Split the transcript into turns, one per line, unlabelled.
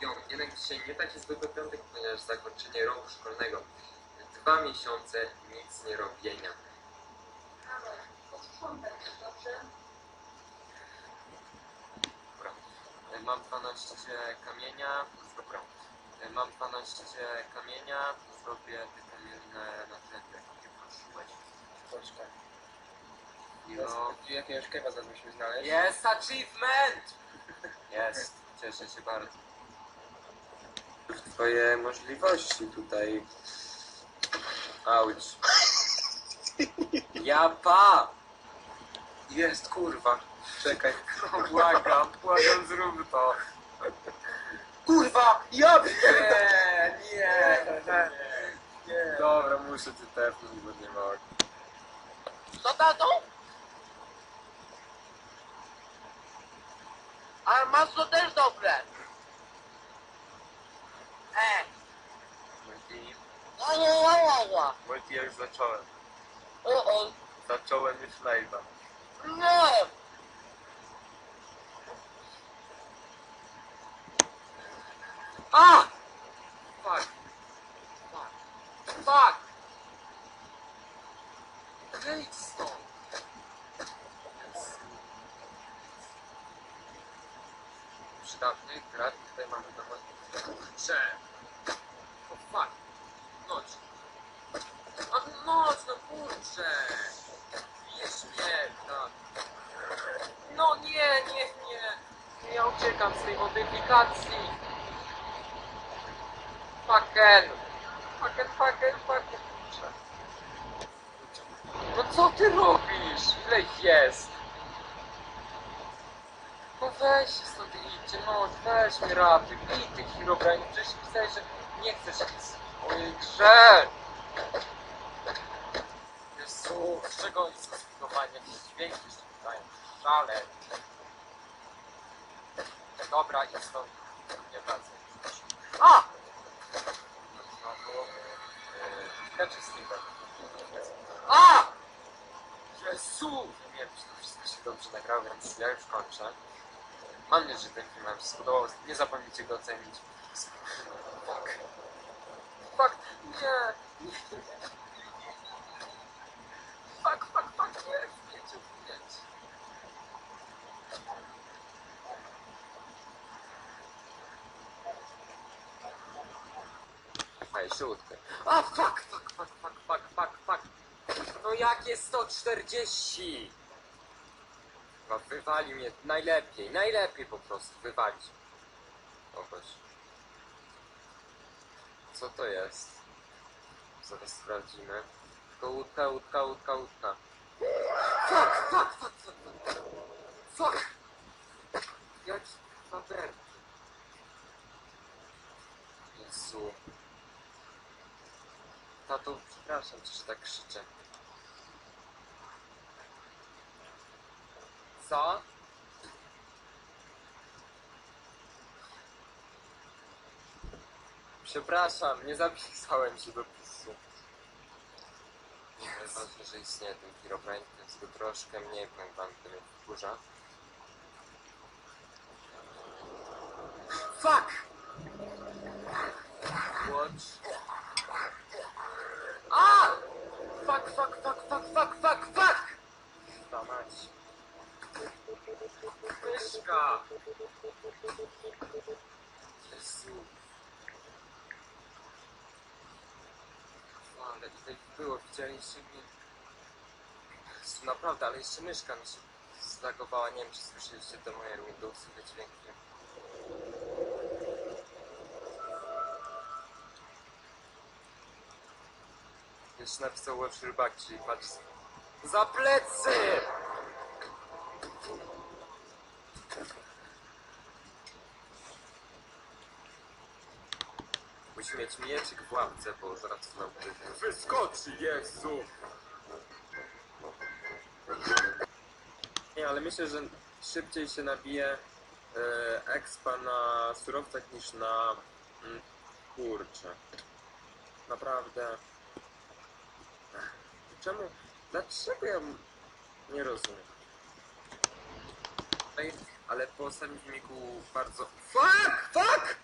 piąt. Jednak dzisiaj nie taki zwykły piątek, ponieważ zakończenie roku szkolnego. Dwa miesiące nic nie robienia. Dobra. Mam 12 kamienia. Dobra. Mam 12 kamienia. Zrobię te kamienne narzędzia, jakie prosiłeś.
Poczekaj.
No.
Jakiegoś kewa zaraz musimy znaleźć.
Jest achievement! Cieszę się bardzo. Twoje możliwości tutaj. Auć. Japa!
Jest, kurwa. Czekaj.
Błagam, błagam zrób to.
Kurwa! Ja nie, nie, nie.
Dobra, muszę cię tepnąć, bo nie mogę.
Co tato? Ale masło też dobre. E,
Multi,
no nie, nie, nie, nie.
multi jak zacząłem.
O, o,
Zacząłem już live'a.
nie.
A! Fuck. Fuck. Fuck! Wyjdź stąd! Przydatny grad, tutaj mamy na Kurczę! O fuck! Noc! A noc, no kurczę! Tak. No nie, nie, nie! Ja uciekam z tej modyfikacji! Fucken! Fucken, fucken, fucken! Kurczę. No co ty robisz? Ile jest? Weź się stąd idźcie, no weź mnie ratuj, bij tych Herobrine, przecież pisałeś, że nie chcesz nic w mojej grze! Jezu, z czego oni są zbudowani? Jakieś dźwięki jeszcze wydają, szale! Dobra, idź stąd, nie wracaj. A! No znowu, yy, Catch Steven. A! Jezu! Nie wiem, czy to wszystko się dobrze nagrało, więc ja już kończę. Mam nadzieję, że ten film Wam się spodobał. Nie zapomnijcie go ocenić. Fuck. Fuck. Nie. nie. Fuck, fuck, fuck. Nie. Wiecie, wiecie. Fajnie, łódkę. A, fuck, fuck, fuck, fuck, fuck, fuck, fuck. No jakie 140? No wywali mnie najlepiej, najlepiej po prostu wywalić. Kogoś. Co to jest? Zaraz sprawdzimy. Tylko łódka, łódka, łódka, łódka. Fuck, fuck, fuck, fuck, fuck. Fuck! Jaki faberki. Jezu. Tato, przepraszam że tak krzyczę. Co? Przepraszam, nie zapisałem się do pisu. Ważne, że istnieje ten Herobrine, więc go troszkę mniej powiem wam tym jak wkurza. Fuck! Watch. A! Fuck, fuck, fuck, fuck, fuck, fuck, fuck! O, Ale tutaj było, widzieliście mnie? Jezu, naprawdę, ale jeszcze myszka mi się zlagowała. Nie wiem, czy słyszeliście te moje Windowsowe dźwięki. Jeszcze napisał Webshirback, czyli patrz... Za plecy! Mieć mieczyk w łapce, bo zaraz nam wyskoczy, Jezu! Nie, ale myślę, że szybciej się nabije e, expa na surowcach niż na... Mm, kurczę. Naprawdę. Czemu? Dlaczego ja m- nie rozumiem? Ale po ostatnim filmiku bardzo... Fuck! Fuck!